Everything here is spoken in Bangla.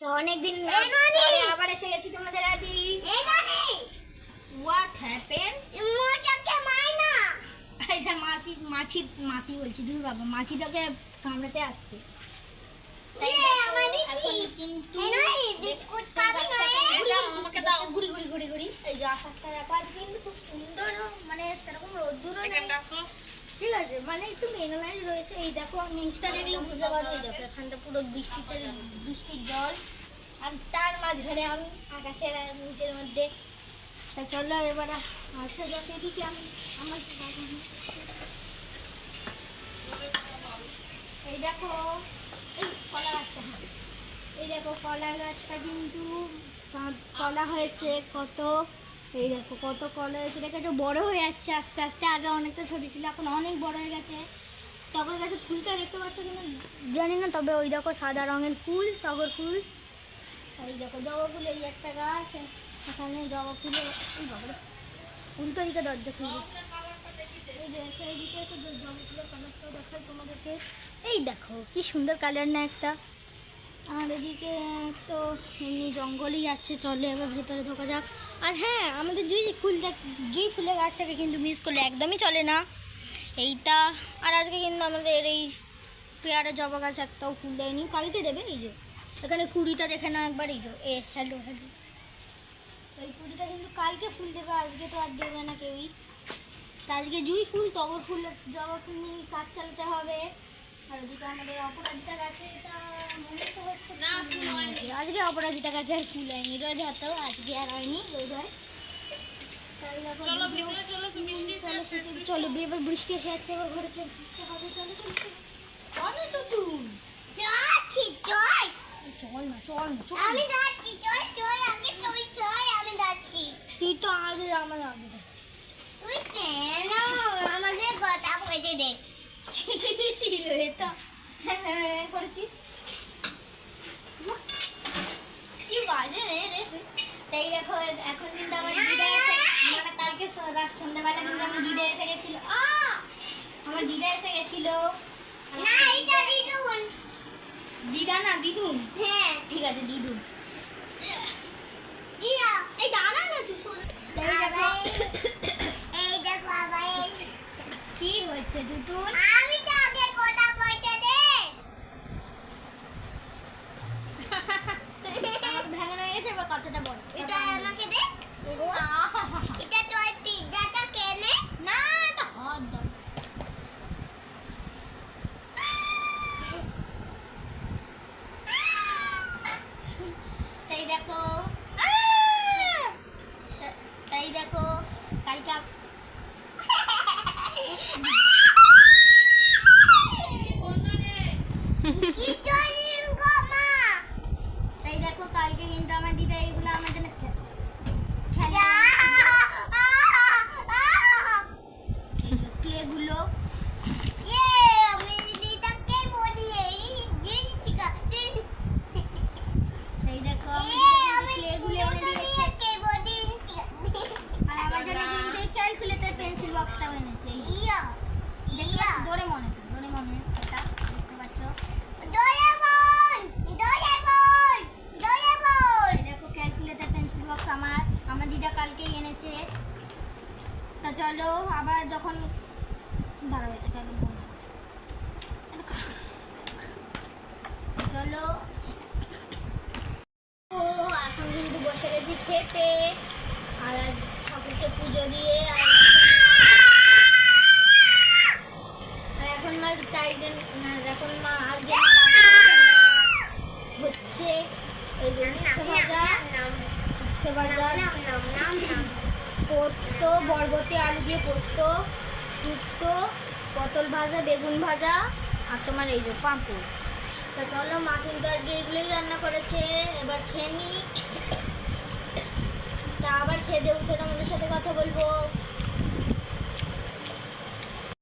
তো অনেকদিন আবার এসে গেছি তোমাদের আদি। হোয়াট হ্যাপেন এই যে মাসি মাছি মাসি বলছি দূর বাবা মাছিটাকে কামড়াতে আসছে। ইয়ে, ঘুরি ঘুরি ঘুরি ঘুরি এই যে আকাশটা দেখো কিন্তু খুব সুন্দর মানে সেরকম রোদ্দুরও নেই। ঠিক আছে মানে একটু মেঘালাইজ রয়েছে। এই দেখো আমি ইনস্টা দেখলে বুঝতে পারব এই দেখো এখানটা পুরো বৃষ্টিতে বৃষ্টির জল। আর তার মাঝখানে আমি আকাশের নিচের মধ্যে। তা চলো এবার আসা যাক এদিকে আমি আমার এই দেখো এই কলা গাছটা হ্যাঁ। এই দেখো কলা গাছটা কিন্তু কলা হয়েছে কত এই দেখো কত কলা হয়েছে দেখো বড় হয়ে যাচ্ছে আস্তে আস্তে। আগে অনেকটা ছোট ছিল, এখন অনেক বড় হয়ে গেছে। টগর গাছে ফুলটা দেখতে পাচ্ছ কিনা? জানি না, তবে ওই দেখো সাদা রঙের ফুল টগর ফুল। এই দেখো জবা ফুল, এই একটা গাছ। এখানে জবা ফুলের উল্টো দিকে দরজা তোমাদেরকে। এই দেখো, কি সুন্দর কালার না একটা। আর এদিকে তো এমনি জঙ্গলই আছে, চলো এবার ভেতরে ঢোকা যাক। আর হ্যাঁ আমাদের জুই ফুলটা জুই ফুলের গাছটাকে কিন্তু মিস করলে একদমই চলে না। এইটা, আর আজকে কিন্তু আমাদের এই পেয়ারা জবা গাছ একটাও ফুল দেয়নি। কালকে দেবে, এই যে। এখানে কুড়িটা দেখে না একবার, এই যে। এ হ্যালো হ্যালো এই কুড়িটা কিন্তু কালকে ফুল দেবে, আজকে তো আর দেবে না কেউই। তা আজকে জুই ফুল টগর ফুল, জবা ফুল নিয়ে কাজ চালাতে হবে। আর ওদিকে আমাদের অপরাজিতা গাছে এটা মনে তো হচ্ছে না, ফুল ফুল হয়নি। হয়নি। আজকে অপরাজিতা গাছে আর ফুল হয়নি রোজ হাতেও আজকে আর হয়নি রোজ হয়। চলো ভিতরে চলো বৃষ্টি চলো এবার বৃষ্টি এসে যাচ্ছে এবার ঘরে চলে হবে চলো চলো তো তুই চল। না চল না চল আমি যাচ্ছি চল চল আগে তুই চল আমি যাচ্ছি তুই তো আগে আমার আগে যা। তুই কেন আমাদের কথা বলতে দে ছিল এটা। করেছিস? কি বাজে রে রে। তাই দেখো এখন কিন্তু আমার দিদা এসে মানে কালকে স- রাত সন্ধ্যাবেলা কিন্তু আমার দিদা এসে গেছিল। আমার দিদা এসে গেছিল। দিদা না দিদুন? হ্যাঁ। ঠিক আছে দিদুন। তাই দেখো কালকে কিন্তু আমার দিদা এইগুলো আমাদের খেলেগুলো পেন্সিল বক্সটাও এনেছে। দোরে মনে দোরে মনে। চলো আবার যখন দাঁড়াও এটা কেন চলো ও এখন কিন্তু বসে গেছি খেতে আর আজ ঠাকুরকে পুজো দিয়ে আর এখন- মার তাই এখন মা আজকে হচ্ছে এই যে উচ্ছে ভাজা উচ্ছে ভাজা নাম নাম নাম নাম পোস্ত, বরবটি, আলু দিয়ে পোস্ত, শুক্তো, পটল ভাজা, বেগুন ভাজা আর তোমার এই যে পাঁপড়। তা চলো মা কিন্তু আজকে এগুলোই রান্না করেছে, এবার খেয়ে নিই তা আবার খেয়ে দিয়ে উঠে তোমাদের সাথে কথা বলব।